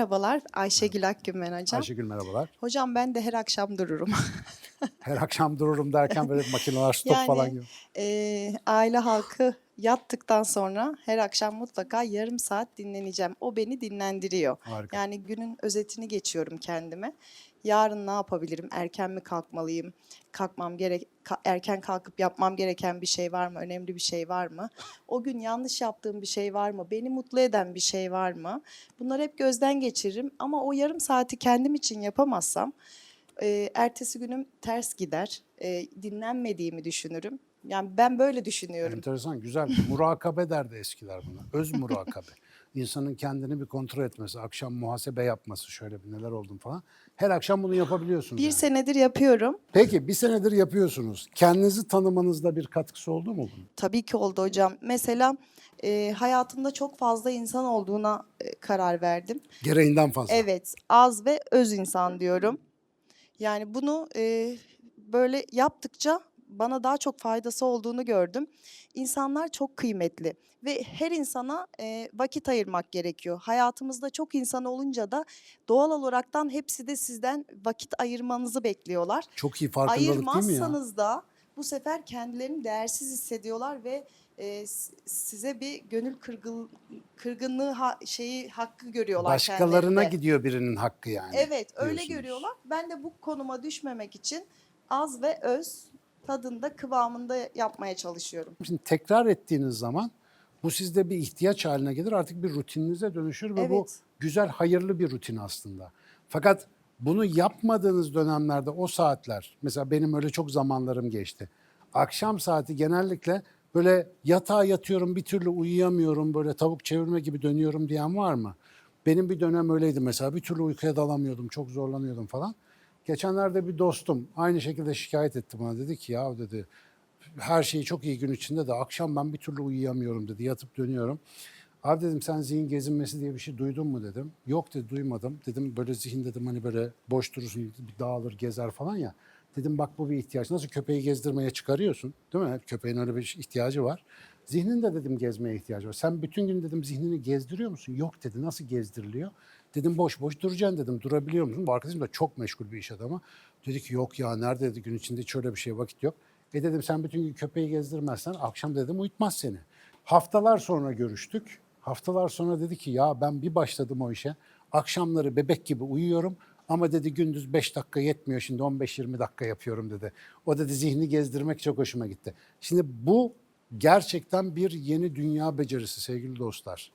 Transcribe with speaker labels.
Speaker 1: Merhabalar, Ayşegül Akgün ben hocam.
Speaker 2: Ayşegül merhabalar.
Speaker 1: Hocam ben de her akşam dururum.
Speaker 2: Her akşam dururum derken böyle makineler stop
Speaker 1: Yani-
Speaker 2: falan gibi.
Speaker 1: Ee, aile halkı yattıktan sonra her akşam mutlaka yarım saat dinleneceğim. O beni dinlendiriyor.
Speaker 2: Harika.
Speaker 1: Yani günün özetini geçiyorum kendime. Yarın ne yapabilirim? Erken mi kalkmalıyım? Kalkmam gerek erken kalkıp yapmam gereken bir şey var mı? Önemli bir şey var mı? O gün yanlış yaptığım bir şey var mı? Beni mutlu eden bir şey var mı? Bunları hep gözden geçiririm ama o yarım saati kendim için yapamazsam e, ertesi günüm ters gider. E, dinlenmediğimi düşünürüm. Yani ben böyle düşünüyorum.
Speaker 2: Enteresan, güzel. Murakabe derdi eskiler buna. Öz murakabe. İnsanın kendini bir kontrol etmesi, akşam muhasebe yapması, şöyle bir neler oldum falan. Her akşam bunu yapabiliyorsunuz.
Speaker 1: Bir
Speaker 2: yani.
Speaker 1: senedir yapıyorum.
Speaker 2: Peki bir senedir yapıyorsunuz. Kendinizi tanımanızda bir katkısı oldu mu bunun?
Speaker 1: Tabii ki oldu hocam. Mesela e, hayatımda çok fazla insan olduğuna e, karar verdim.
Speaker 2: Gereğinden fazla.
Speaker 1: Evet, az ve öz insan diyorum. Yani bunu e, böyle yaptıkça bana daha çok faydası olduğunu gördüm. İnsanlar çok kıymetli ve her insana e, vakit ayırmak gerekiyor. Hayatımızda çok insan olunca da doğal olaraktan hepsi de sizden vakit ayırmanızı bekliyorlar.
Speaker 2: Çok iyi farkındalık değil mi ya?
Speaker 1: Ayırmazsanız da bu sefer kendilerini değersiz hissediyorlar ve e, size bir gönül kırgın, kırgınlığı ha- şeyi hakkı görüyorlar
Speaker 2: Başkalarına
Speaker 1: kendilerinde.
Speaker 2: gidiyor birinin hakkı yani.
Speaker 1: Evet öyle
Speaker 2: diyorsunuz.
Speaker 1: görüyorlar. Ben de bu konuma düşmemek için az ve öz tadında kıvamında yapmaya çalışıyorum.
Speaker 2: Şimdi tekrar ettiğiniz zaman bu sizde bir ihtiyaç haline gelir. Artık bir rutininize dönüşür ve bu
Speaker 1: Evet.
Speaker 2: güzel, hayırlı bir rutin aslında. Fakat bunu yapmadığınız dönemlerde o saatler, mesela benim öyle çok zamanlarım geçti. Akşam saati genellikle böyle yatağa yatıyorum bir türlü uyuyamıyorum böyle tavuk çevirme gibi dönüyorum diyen var mı? Benim bir dönem öyleydi mesela bir türlü uykuya dalamıyordum çok zorlanıyordum falan. Geçenlerde bir dostum aynı şekilde şikayet etti bana dedi ki ya dedi her şey çok iyi gün içinde de akşam ben bir türlü uyuyamıyorum dedi. Yatıp dönüyorum. Abi dedim sen zihin gezinmesi diye bir şey duydun mu dedim. Yok dedi duymadım. Dedim böyle zihin dedim hani böyle boş durursun dağılır gezer falan ya. Dedim bak bu bir ihtiyaç. Nasıl köpeği gezdirmeye çıkarıyorsun değil mi? Köpeğin öyle bir ihtiyacı var. Zihnin de dedim gezmeye ihtiyacı var. Sen bütün gün dedim zihnini gezdiriyor musun? Yok dedi. Nasıl gezdiriliyor? Dedim boş boş duracaksın dedim. Durabiliyor musun? Bu arkadaşım da çok meşgul bir iş adamı. Dedi ki yok ya nerede dedi gün içinde hiç öyle bir şey vakit yok. E dedim sen bütün gün köpeği gezdirmezsen akşam dedim uyutmaz seni. Haftalar sonra görüştük. Haftalar sonra dedi ki ya ben bir başladım o işe. Akşamları bebek gibi uyuyorum ama dedi gündüz 5 dakika yetmiyor şimdi 15-20 dakika yapıyorum dedi. O dedi zihni gezdirmek çok hoşuma gitti. Şimdi bu gerçekten bir yeni dünya becerisi sevgili dostlar.